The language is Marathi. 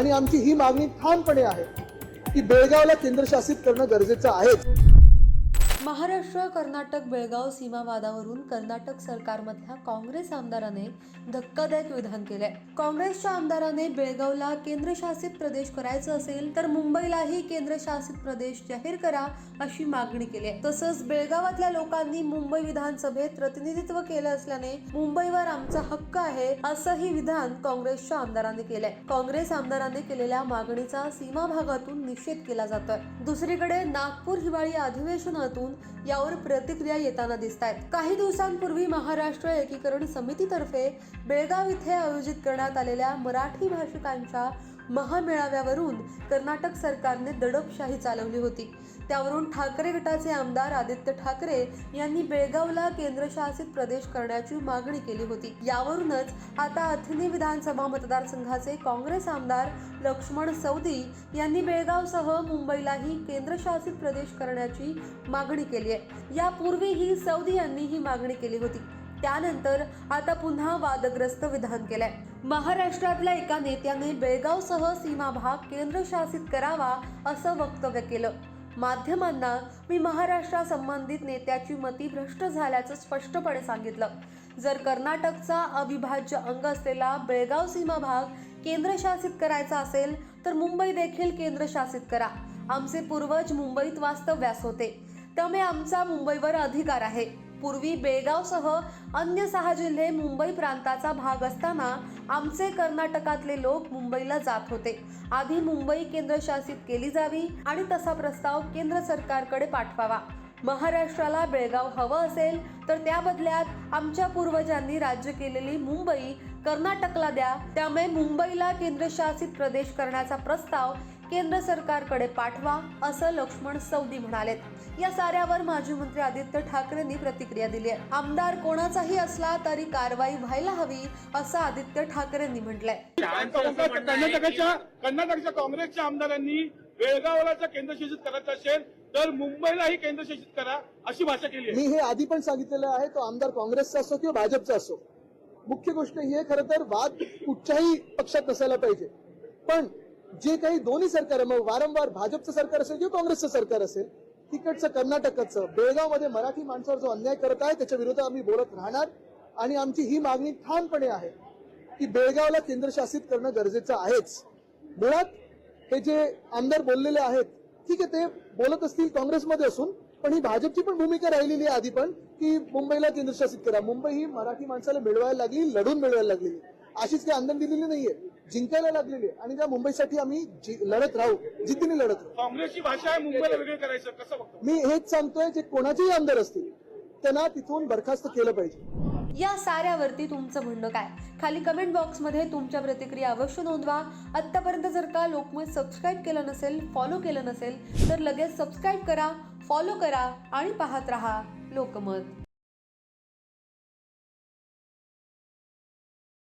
आणि आमची ही मागणी ठामपणे आहे की बेळगावला केंद्रशासित करणं गरजेचं आहे महाराष्ट्र कर्नाटक बेळगाव सीमावादावरून कर्नाटक सरकारमधल्या काँग्रेस आमदाराने धक्कादायक विधान केलंय. काँग्रेसच्या आमदाराने बेळगावला केंद्रशासित प्रदेश करायचं असेल तर मुंबईलाही केंद्रशासित प्रदेश जाहीर करा अशी मागणी केली आहे. तसंच बेळगावातल्या लोकांनी मुंबई विधानसभेत प्रतिनिधित्व केलं असल्याने मुंबईवर आमचा हक्क आहे असंही विधान काँग्रेसच्या आमदारांनी केलंय. काँग्रेस आमदारांनी केलेल्या मागणीचा सीमा भागातून निषेध केला जातोय. दुसरीकडे नागपूर हिवाळी अधिवेशनातून यावर प्रतिक्रिया येताना दिसत आहेत काही दिवसांपूर्वी महाराष्ट्र एकीकरण समितीतर्फे बेळगाव इथे आयोजित करण्यात आलेल्या मराठी भाषिकांच्या महामेळाव्यावरून कर्नाटक सरकारने दडपशाही चालवली होती. त्यावरून ठाकरे गटाचे आमदार आदित्य ठाकरे यांनी बेळगावला केंद्रशासित प्रदेश करण्याची मागणी केली होती. यावरूनच आता अथनी विधानसभा मतदारसंघाचे काँग्रेस आमदार लक्ष्मण सौदी यांनी बेळगावसह मुंबईलाही केंद्रशासित प्रदेश करण्याची मागणी केली आहे. यापूर्वीही सौदी यांनी ही मागणी केली होती. त्यानंतर आता पुन्हा वादग्रस्त विधान केलंय. महाराष्ट्रातल्या एका नेत्याने बेळगावसह सीमा भाग केंद्रशासित करावा असं वक्तव्य केलं. माध्यमांना मी महाराष्ट्रा संबंधित नेत्याची मती भ्रष्ट झाल्याचं स्पष्टपणे सांगितलं. जर कर्नाटकचा अविभाज्य अंग असलेला बेळगाव सीमा भाग केंद्रशासित करायचा असेल तर मुंबई देखील केंद्रशासित करा. आमचे पूर्वज मुंबईत वास्तव्यास होते. त्यामुळे आमचा मुंबईवर अधिकार आहे. पूर्वी बेळगावसह अन्य सहा जिल्हे मुंबई प्रांताचा भाग असताना आमचे कर्नाटकातले लोक मुंबईला जात होते. आधी मुंबई केंद्रशासित केली जावी आणि तसा प्रस्ताव केंद्र सरकारकडे पाठवावा. महाराष्ट्राला बेळगाव हवं असेल तर त्या बदल्यात आमच्या पूर्वजांनी राज्य केलेली मुंबई कर्नाटकला द्या. त्यामुळे मुंबईला केंद्रशासित प्रदेश करण्याचा प्रस्ताव केंद्र सरकारकडे पाठवा असं लक्ष्मण सौदी म्हणालेत. या साऱ्यावर माजी मंत्री आदित्य ठाकरेंनी प्रतिक्रिया दिली आहे. आमदार कोणाचाही असला तरी कारवाई व्हायला हवी असं आदित्य ठाकरेंनी म्हटलंय. कर्नाटकाच्या कर्नाटकच्या काँग्रेसच्या आमदारांनी बेळगावला जर केंद्रशासित करायचं असेल तर मुंबईलाही केंद्रशासित करा अशी भाषा केली मी हे आधी पण सांगितलेलं आहे तो आमदार काँग्रेसचा असो किंवा भाजपचा असो. मुख्य गोष्ट ही आहे खरं तर वाद कुठच्याही पक्षात नसायला पाहिजे. पण जे काही दोन्ही सरकार मग वारंवार भाजपचं सरकार असेल किंवा काँग्रेसचं सरकार असेल तिकडचं कर्नाटकाचं बेळगावमध्ये मराठी माणसावर जो अन्याय करत आहे त्याच्या विरोधात आम्ही बोलत राहणार. आणि आमची ही मागणी ठामपणे आहे की बेळगावला केंद्रशासित करणं गरजेचं आहेच. मुळात हे जे आमदार बोललेले आहेत ठीक आहे ते बोलत असतील काँग्रेसमध्ये असून पण ही भाजपची पण भूमिका राहिलेली आहे आधी पण की मुंबईला केंद्रशासित करा. मुंबई ही मराठी माणसाला मिळवायला लागली लढून मिळवायला लागलेली अशीच काही आंदोलन दिलेली नाहीये. जिंकायला लागलेली आहे. आणि त्या मुंबईसाठी आम्ही जि- लढत राहू जिद्दीने लढत राहू. काँग्रेसची भाषा आहे मुंबईला वेगळं करायचं कसं बघतो? मी हेच सांगतोय जे कोणाचेही आमदार असतील त्यांना तिथून बरखास्त केलं पाहिजे. या साऱ्यावरती तुमचं म्हणणं काय? खाली कमेंट बॉक्समध्ये तुमच्या प्रतिक्रिया अवश्य नोंदवा. आत्तापर्यंत जर का लोकमत सबस्क्राईब केलं नसेल फॉलो केलं नसेल तर लगेच सबस्क्राईब करा फॉलो करा आणि पाहत रहा लोकमत.